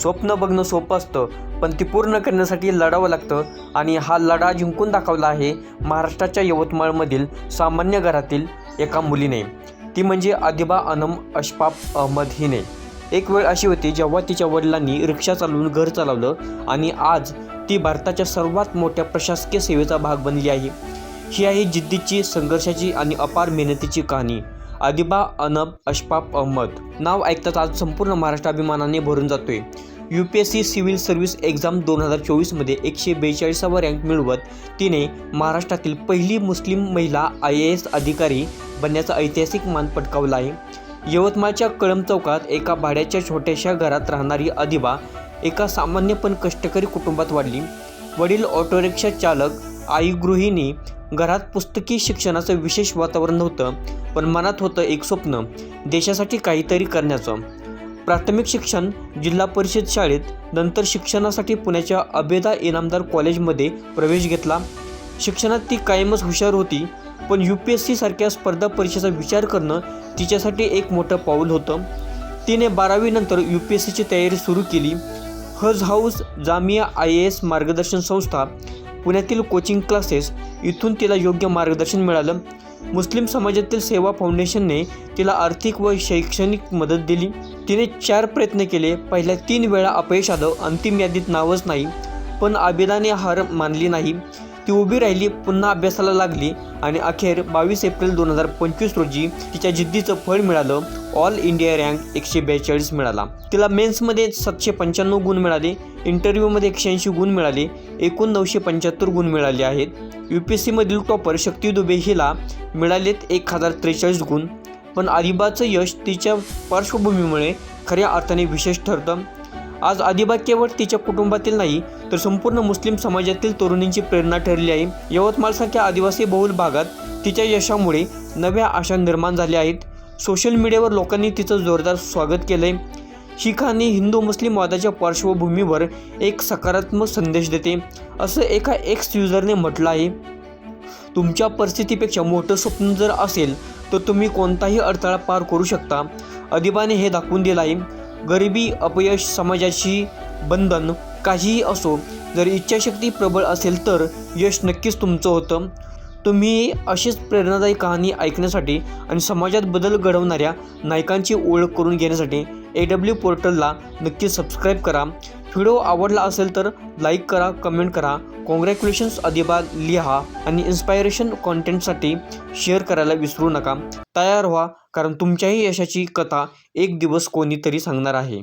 स्वप्न बघणं सोपं असतं पण ती पूर्ण करण्यासाठी लढावं लागतं आणि हा लढा जिंकून दाखवला आहे महाराष्ट्राच्या यवतमाळमधील सामान्य घरातील एका मुलीने. ती म्हणजे आदिबा अनम अशपाप अहमद हिने. एक वेळ अशी होती जेव्हा तिच्या वडिलांनी रिक्षा चालवून घर चालवलं आणि आज ती भारताच्या सर्वात मोठ्या प्रशासकीय सेवेचा भाग बनली आहे. ही आहे जिद्दीची संघर्षाची आणि अपार मेहनतीची कहाणी. आदिबा अनब अशफाफ अहमद. नाव ऐकताच आज संपूर्ण महाराष्ट्र अभिमानाने भरून जातोय. U P S C civil service exam दोन हजार चोवीसमध्ये एकशे बेचाळीसावा रँक मिळवत तिने महाराष्ट्रातील पहिली मुस्लिम महिला आय ए एस अधिकारी बनण्याचा ऐतिहासिक मान पटकावला आहे. यवतमाळच्या कळम चौकात एका भाड्याच्या छोट्याशा घरात राहणारी अधिबा एका सामान्य पण कष्टकरी कुटुंबात वाढली. वडील ऑटोरिक्षा चालक आई गृहिणी घरात पुस्तकी शिक्षणाचं विशेष वातावरण नव्हतं पण मनात होतं एक स्वप्न देशासाठी काहीतरी करण्याचं. प्राथमिक शिक्षण जिल्हा परिषद शाळेत नंतर शिक्षणासाठी पुण्याच्या अबेदा इनामदार कॉलेजमध्ये प्रवेश घेतला. शिक्षणात ती कायमच हुशार होती पण यू पी एस सीसारख्या स्पर्धा परीक्षेचा विचार करणं तिच्यासाठी एक मोठं पाऊल होतं. तिने बारावीनंतर यू पी एस सीची तयारी सुरू केली. Haj house Jamia I A S मार्गदर्शन संस्था पुण्यातील कोचिंग क्लासेस इथून तिला योग्य मार्गदर्शन मिळालं. मुस्लिम समाजातील सेवा फाउंडेशनने तिला आर्थिक व शैक्षणिक मदत दिली. तिने चार प्रयत्न केले. पहिल्या तीन वेळा अपयश आलं. अंतिम यादीत नावच नाही पण आबिदाने हार मानली नाही. ती उभी राहिली पुन्हा अभ्यासाला लागली आणि अखेर बावीस एप्रिल दोन हजार पंचवीस रोजी तिच्या जिद्दीचं फळ मिळालं. ऑल इंडिया रँक एकशे बेचाळीस मिळाला. तिला मेन्समध्ये सातशे पंच्याण्णव गुण मिळाले इंटरव्ह्यूमध्ये एकशे ऐंशी गुण मिळाले एकूण नऊशे पंच्याहत्तर गुण मिळाले आहेत. यू पी एस सीमधील टॉपर शक्ती दुबे हिला मिळालेत एक हजार त्रेचाळीस गुण. पण अलिबाचं यश तिच्या पार्श्वभूमीमुळे खऱ्या अर्थाने विशेष ठरतं. आज अदिबा केवळ तिच्या कुटुंबातील नाही तर संपूर्ण मुस्लिम समाजातील तरुणींची प्रेरणा ठरली आहे. यवतमाळसारख्या आदिवासी बहुल भागात तिच्या यशामुळे नव्या आशा निर्माण झाल्या आहेत. सोशल मीडियावर लोकांनी तिचं जोरदार स्वागत केलं आहे ही कहाणी हिंदू मुस्लिम वादाच्या पार्श्वभूमीवर एक सकारात्मक संदेश देते असं एका एक्स युजरने म्हटलं आहे. तुमच्या परिस्थितीपेक्षा मोठं स्वप्न जर असेल तर तुम्ही कोणताही अडथळा पार करू शकता. अदिबाने हे दाखवून दिलं आहे गरिबी अपयश समाजाची बंधन काहीही असो जर इच्छाशक्ती प्रबळ असेल तर यश नक्कीच तुमचं होतं. तुम्ही अशीच प्रेरणादायी कहाणी ऐकण्यासाठी आणि समाजात बदल घडवणाऱ्या नायकांची ओळख करून घेण्यासाठी ए डब्ल्यू पोर्टलला नक्की सबस्क्राईब करा. व्हिडिओ आवडला असेल तर लाईक करा कमेंट करा. कॉंग्रॅच्युलेशन्स अदिबा लिहा आणि इन्स्पायरेशन कॉन्टेंटसाठी शेअर करायला विसरू नका. तयार व्हा कारण तुमच्याही यशाची कथा एक दिवस कोणीतरी सांगणार आहे.